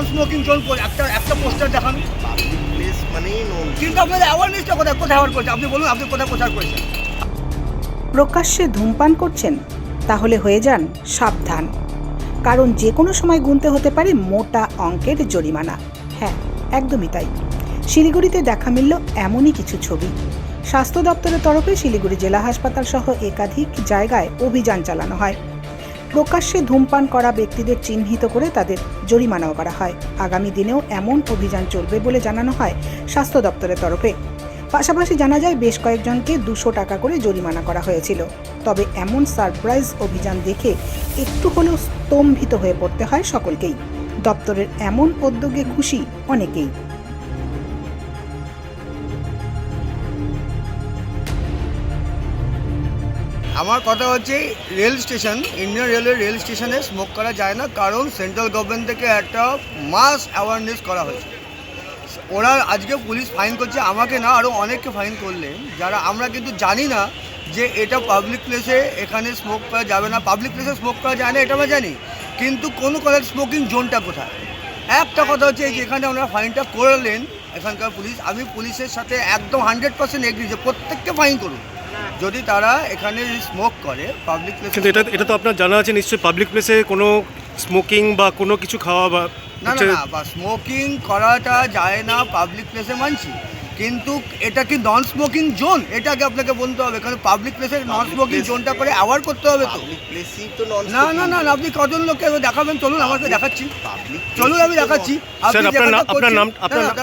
Non smoking zone একটা একটা poster দেখান। কিন্তু অ্যাওয়ারনেসটা কোথায়? কোথায় করছে? আপনি বলুন, আপনি কোথায় প্রচার করেছেন? প্রকাশ্যে ধূমপান করছেন? তাহলে হয়ে যান সাবধান। কারণ যে কোনো সময় গুনতে হতে পারে মোটা অঙ্কের জরিমানা। হ্যাঁ একদমই তাই। শিলিগুড়িতে দেখা মিলল এমনই কিছু ছবি। স্বাস্থ্য দপ্তরের তরফে শিলিগুড়ি জেলা হাসপাতাল সহ একাধিক জায়গায় অভিযান চালানো হয়। প্রকাশ্যে ধূমপান করা ব্যক্তিদের চিহ্নিত করে তাদের জরিমানাও করা হয়। আগামী দিনেও এমন অভিযান চলবে বলে জানানো হয় স্বাস্থ্য দপ্তরের তরফে। পাশাপাশি জানা যায়, বেশ কয়েকজনকে দুশো টাকা করে জরিমানা করা হয়েছিল। তবে এমন সারপ্রাইজ অভিযান দেখে একটু হলেও স্তম্ভিত হয়ে পড়তে হয় সকলকেই। দপ্তরের এমন উদ্যোগে খুশি অনেকেই। আমার কথা হচ্ছে rail station, Indian railway rail স্টেশনে স্মোক করা যায় না, কারণ সেন্ট্রাল গভর্নমেন্ট থেকে একটা মাস অ্যাওয়ারনেস করা হয়েছে। ওরা আজকে পুলিশ ফাইন করছে, আমাকে না আরও অনেককে ফাইন করলেন, যারা আমরা কিন্তু জানি না যে এটা পাবলিক প্লেসে এখানে স্মোক করা যাবে না। পাবলিক প্লেসে স্মোক করা যায় না, এটা আমরা জানি, কিন্তু কোন কলেজ স্মোকিং জোনটা কোথায়? একটা কথা হচ্ছে এই যেখানে ওনারা ফাইনটা করলেন, এখানকার পুলিশ, আমি পুলিশের সাথে একদম হান্ড্রেড পার্সেন্ট এগ্রি যে প্রত্যেককে ফাইন করুন। যদি তারা এখানে স্মোক করে পাবলিক প্লেসে কিন্তু এটা এটা তো আপনার জানা আছে নিশ্চয়ই পাবলিক প্লেসে কোনো স্মোকিং বা কোনো কিছু খাওয়া বা না না না বা স্মোকিং করাটা যায় না পাবলিক প্লেসে মানছি। কিন্তু এটা কি নন স্মোকিং জোন এটাকে আপনাকে বলতে হবে কারণ পাবলিক প্লেসে নন স্মোকিং জোনটা করে অ্যাওয়ার করতে হবে তো। পাবলিক প্লেসই তো নন না না না না, আপনি কজন লোককে দেখাবেন? চলুন আমাকে দেখাচ্ছি। চলুন আমি দেখাচ্ছি। আপনার নাম-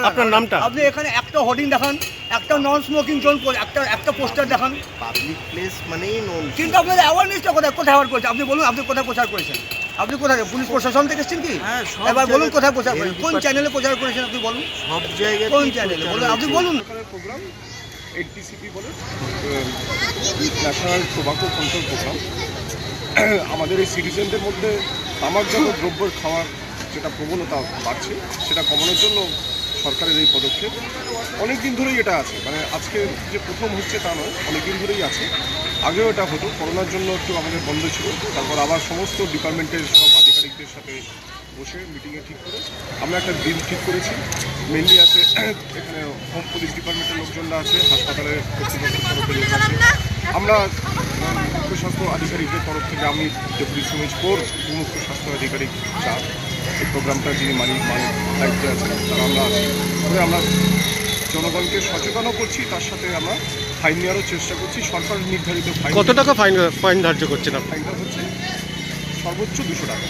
আপনার নামটা? আপনি এখানে একটা হোর্ডিং দেখান। একটা নন স্মোকিং জোন একটা একটা পোস্টার দেখান। পাবলিক প্লেস মানেই নোন কিন্তু আপনাদের অ্যাওয়ারনেসটা কোথায় কোথায় অ্যাওয়ার করেছে? আপনি বলুন আপনি কোথায় প্রচার করেছেন? আপনি কোথায় পুলিশ প্রশাসন থেকে এসেছেন কি? হ্যাঁ, এবার বলুন কোথায় প্রচার করেছেন? কোন চ্যানেলে প্রচার করেছেন আপনি বলুন? সব জায়গায় কোন চ্যানেলে বলুন আপনি বলুন প্রোগ্রাম এনটিসিপি বলে ন্যাশনাল টোবাকো কন্ট্রোল প্রোগ্রাম আমাদের এই সিটিজেনদের মধ্যে তামাকজাত দ্রব্য খাওয়ার যেটা প্রবণতা বাড়ছে সেটা কমানোর জন্য সরকারের এই পদক্ষেপ অনেক দিন ধরেই এটা আছে। মানে আজকে যে প্রথম হচ্ছে তা নয় অনেক দিন ধরেই আছে। আগেও এটা হতো, করোনার জন্য একটু আমাদের বন্ধ ছিল। তারপর আবার সমস্ত ডিপার্টমেন্টের সব আধিকারিকদের সাথে বসে মিটিংয়ে ঠিক করে আমরা একটা দিন ঠিক করেছি। মেনলি আছে, এখানে হোম পুলিশ ডিপার্টমেন্টের লোকজনরা আছে হাসপাতালের কর্তৃপক্ষের আছে। আমরা মুখ্য স্বাস্থ্য আধিকারিকদের তরফ থেকে আমি ডেপুটি সুমিজ কোর মুখ্য স্বাস্থ্য আধিকারিক চার এই প্রোগ্রামটা যিনি মালিক মালিক দায়িত্বে আছেন তারা আমরা আছি। করে আমরা জনগণকে সচেতনও করছি তার সাথে আমরা ফাইন নেওয়ারও চেষ্টা করছি। সরকার নির্ধারিত ফাইন কত টাকা ফাইন ফাইন ধার্য করছেন আপনি? ফাইনটা হচ্ছে সর্বোচ্চ দুশো টাকা।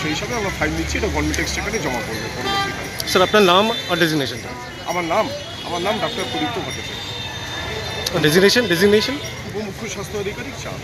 সেই হিসাবে আমরা ফাইন দিচ্ছি এটা গভর্নমেন্ট এক্সচেকারে জমা করবে পরবর্তীকালে স্যার আপনার নাম আর ডেজিগনেশনটা আমার নাম আমার নাম doctor Pradipta Bhattacharya. Designation designation উপমুখ্য স্বাস্থ্য আধিকারিক চার